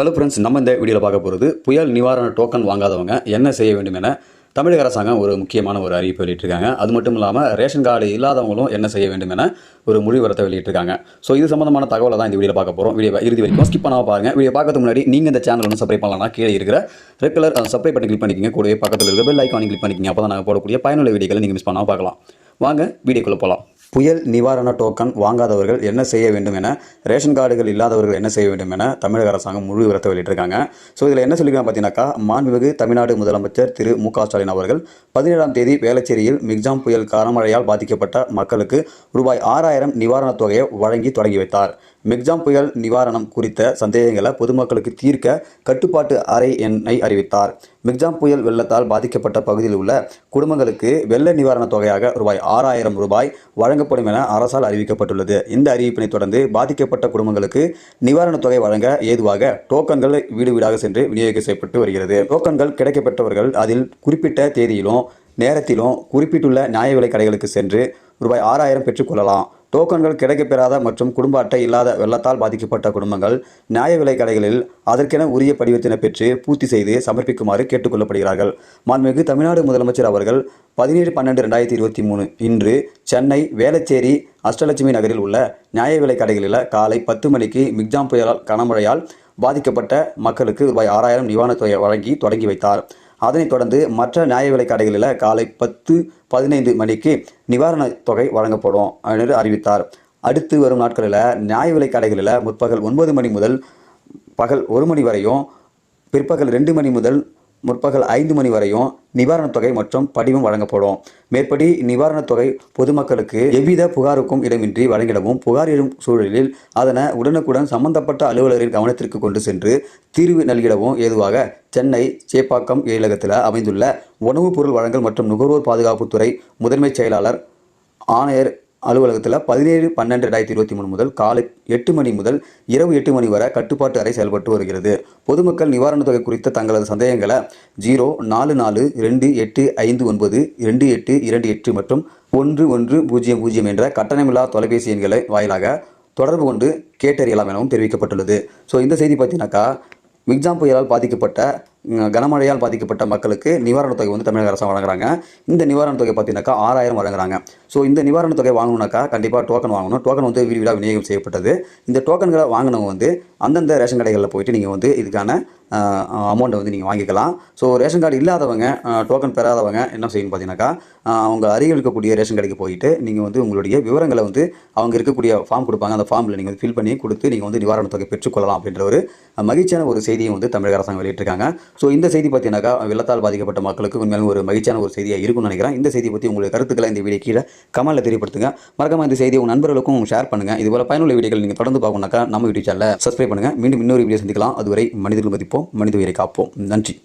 Hello friends நம்ம இந்த வீடியோவில் பார்க்க போகிறது புயல் நிவாரண டோக்கன் வாங்காதவங்க என்ன செய்ய வேண்டும் என தமிழக அரசாங்கம் ஒரு முக்கியமான ஒரு அறிவிப்பு வெளியிட்டிருக்காங்க. அது மட்டும் இல்லாமல் ரேஷன் கார்டு இல்லாதவங்களும் என்ன செய்ய வேண்டும் என ஒரு முடிவுரத்தை வெளியிட்டிருக்காங்க. ஸோ இது சம்மந்தமான தகவலை தான் இந்த வீடியோ பார்க்க போகிறோம் வீடியோ இறுதி வரைக்கும் ஸ்கிப் பண்ணாமல் பாருங்கள் வீடியோ பார்க்கறதுக்கு முன்னாடி நீங்கள் இந்த சேனல் வந்து சப்ஸ்கிரைப் பண்ணலாம் கீழே இருக்கிற ரெட் கலர் சப்ஸ்கிரைப் பண்ணி கிளிக் பண்ணிக்கங்க. கூடவே பக்கத்தில் இருக்கிற பெல் ஐக்கானி கிளிக் பண்ணிக்கிங்க. அப்போ தான் நாங்கள் போடக்கூடிய பயனுள்ள வீடியோக்களை நீங்கள் மிஸ் பண்ணாமல் பார்க்கலாம். வாங்க வீடியோக்குள்ளே போகலாம் புயல் நிவாரண டோக்கன் வாங்காதவர்கள் என்ன செய்ய வேண்டும் என ரேஷன் கார்டுகள் இல்லாதவர்கள் என்ன செய்ய வேண்டும் என தமிழக அரசாங்கம் முழு விவரத்தை வெளியிட்டிருக்காங்க. ஸோ இதில் என்ன சொல்லிக்கலாம் பார்த்தீங்கன்னாக்கா மாண்புமிகு தமிழ்நாடு முதலமைச்சர் திரு மு க ஸ்டாலின் அவர்கள் பதினேழாம் தேதி வேளச்சேரியில் மிக்ஜாம் புயல் கனமழையால் பாதிக்கப்பட்ட மக்களுக்கு ரூபாய் ஆறாயிரம் நிவாரணத் தொகையை வழங்கி தொடங்கி வைத்தார். மிக்ஜாம் புயல் நிவாரணம் குறித்த சந்தேகங்களை பொதுமக்களுக்கு தீர்க்க கட்டுப்பாட்டு அறை எண்ணை அறிவித்தார். மிக்ஜாம் புயல் வெள்ளத்தால் பாதிக்கப்பட்ட பகுதியில் உள்ள குடும்பங்களுக்கு வெள்ள நிவாரணத் தொகையாக ரூபாய் ஆறாயிரம் ரூபாய் வழங்கப்படும் என அரசால் அறிவிக்கப்பட்டுள்ளது. இந்த அறிவிப்பினை தொடர்ந்து பாதிக்கப்பட்ட குடும்பங்களுக்கு நிவாரணத் தொகை வழங்க ஏதுவாக டோக்கன்கள் வீடு வீடாக சென்று விநியோகிக்க செய்யப்பட்டு வருகிறது. டோக்கன்கள் கிடைக்கப்பட்டவர்கள் அதில் குறிப்பிட்ட தேதியிலும் நேரத்திலும் குறிப்பிட்டுள்ள நியாய விலை கடைகளுக்கு சென்று ரூபாய் ஆறாயிரம் பெற்றுக்கொள்ளலாம் டோக்கன்கள் கிடைக்கப்பெறாத மற்றும் குடும்ப அட்டை இல்லாத வெள்ளத்தால் பாதிக்கப்பட்ட குடும்பங்கள் நியாய விலைக் கடைகளில் அதற்கென உரிய படிவத்தினை பெற்று பூர்த்தி செய்து சமர்ப்பிக்குமாறு கேட்டுக்கொள்ளப்படுகிறார்கள் மாண்புமிகு தமிழ்நாடு முதலமைச்சர் அவர்கள் பதினேழு பன்னெண்டு ரெண்டாயிரத்தி இருபத்தி மூணு இன்று சென்னை வேளச்சேரி அஷ்டலட்சுமி நகரில் உள்ள நியாய விலைக் கடைகளில் காலை பத்து மணிக்கு மிக்ஜாம் புயலால் கனமழையால் பாதிக்கப்பட்ட மக்களுக்கு ரூபாய் ஆறாயிரம் நிவாரணத் தொகை வழங்கி தொடங்கி வைத்தார். அதனைத் தொடர்ந்து மற்ற நியாய விலை கடைகளில் காலை பத்து பதினைந்து மணிக்கு நிவாரணத் தொகை வழங்கப்படும் என்று அறிவித்தார். அடுத்து வரும் நாட்களில் நியாய விலை கடைகளில் முற்பகல் ஒன்பது மணி முதல் பகல் ஒரு மணி வரையும் பிற்பகல் ரெண்டு மணி முதல் முற்பகல் ஐந்து மணி வரையும் நிவாரணத் தொகை மற்றும் படிவம் வழங்கப்படும். மேற்படி நிவாரணத் தொகை பொதுமக்களுக்கு எவ்வித புகாருக்கும் இடமின்றி வழங்கிடவும் புகார் எழும் சூழலில் அதனை உடனுக்குடன் சம்பந்தப்பட்ட அலுவலரின் கவனத்திற்கு கொண்டு சென்று தீர்வு நல்கிடவும் ஏதுவாக சென்னை சேப்பாக்கம் ஏழகத்தில் அமைந்துள்ள உணவுப் பொருள் வழங்கல் மற்றும் நுகர்வோர் பாதுகாப்புத்துறை முதன்மைச் செயலாளர் ஆணையர் அலுவலகத்தில் பதினேழு பன்னெண்டு ரெண்டாயிரத்தி இருபத்தி மூணு முதல் காலை எட்டு மணி முதல் இரவு எட்டு மணி வரை கட்டுப்பாட்டு அறை செயல்பட்டு வருகிறது. பொதுமக்கள் நிவாரணத் தொகை குறித்த தங்களது சந்தேகங்களை ஜீரோ நாலு நாலு ரெண்டு எட்டு ஐந்து ஒன்பது ரெண்டு எட்டு இரண்டு எட்டு மற்றும் ஒன்று ஒன்று பூஜ்ஜியம் பூஜ்ஜியம் என்ற கட்டணமில்லா தொலைபேசி எண்களை வாயிலாக தொடர்பு கொண்டு கேட்டறியலாம் எனவும் தெரிவிக்கப்பட்டுள்ளது. ஸோ இந்த செய்தி பார்த்தீங்கன்னாக்கா மிக்ஜாம் புயலால் பாதிக்கப்பட்ட கனமழையால் பாதிக்கப்பட்ட மக்களுக்கு நிவாரணத் தொகை வந்து தமிழக அரசு வழங்குறாங்க. இந்த நிவாரணத் தொகை பார்த்தீங்கன்னாக்கா ஆறாயிரம் வழங்குறாங்க. ஸோ இந்த நிவாரணத் தொகை வாங்கணும்னாக்கா கண்டிப்பாக டோக்கன் வாங்கணும். டோக்கன் வந்து வீடு வீடாக விநியோகம் செய்யப்பட்டது. இந்த டோக்கன்களை வாங்கினவங்க வந்து அந்தந்த ரேஷன் கடைகளில் போயிட்டு நீங்கள் வந்து இதுக்கான அமௌண்ட்டை வந்து நீங்கள் வாங்கிக்கலாம். ஸோ ரேஷன் கார்டு இல்லாதவங்க டோக்கன் பெறாதவங்க என்ன செய்யணும் பார்த்தீங்கன்னாக்கா அவங்க அருகில் இருக்கக்கூடிய ரேஷன் கடைக்கு போயிட்டு நீங்கள் வந்து உங்களுடைய விவரங்களை வந்து அவங்க இருக்கக்கூடிய ஃபார்ம் கொடுப்பாங்க. அந்த ஃபார்மில் நீங்கள் வந்து ஃபில் பண்ணி கொடுத்து நீங்கள் வந்து நிவாரணத் தொகை பெற்றுக்கொள்ளலாம் அப்படின்ற ஒரு மகிழ்ச்சியான ஒரு செய்தியை வந்து தமிழக அரசாங்கம் வெளியிட்டிருக்காங்க. ஸோ இந்த செய்தி பார்த்தீங்கன்னாக்கா வெள்ளத்தால் பாதிக்கப்பட்ட மக்களுக்கு உண்மையிலும் ஒரு மகிழ்ச்சியான ஒரு செய்தியாக இருக்கும்னு நினைக்கிறேன். இந்த செய்தியை பற்றி உங்களுடைய கருத்துக்களை இந்த வீடியோ கீழே கமெண்ட்டில் தெரியப்படுத்துங்க. மறக்காம இந்த செய்தியை உங்கள் நண்பர்களுக்கும் ஷேர் பண்ணுங்கள் இதுபோல் பயனுள்ள வீடியோகள் நீங்கள் தொடர்ந்து பார்க்கணுனாக்கா நம்ம யூடியூப் சேனலில் சப்ஸ்கிரைப் பண்ணுங்கள் மீண்டும் இன்னொரு வீடியோ சந்திக்கலாம். அதுவரை மனிதர்கள் மதிப்போம். மனித உயிரை காப்போம். நன்றி.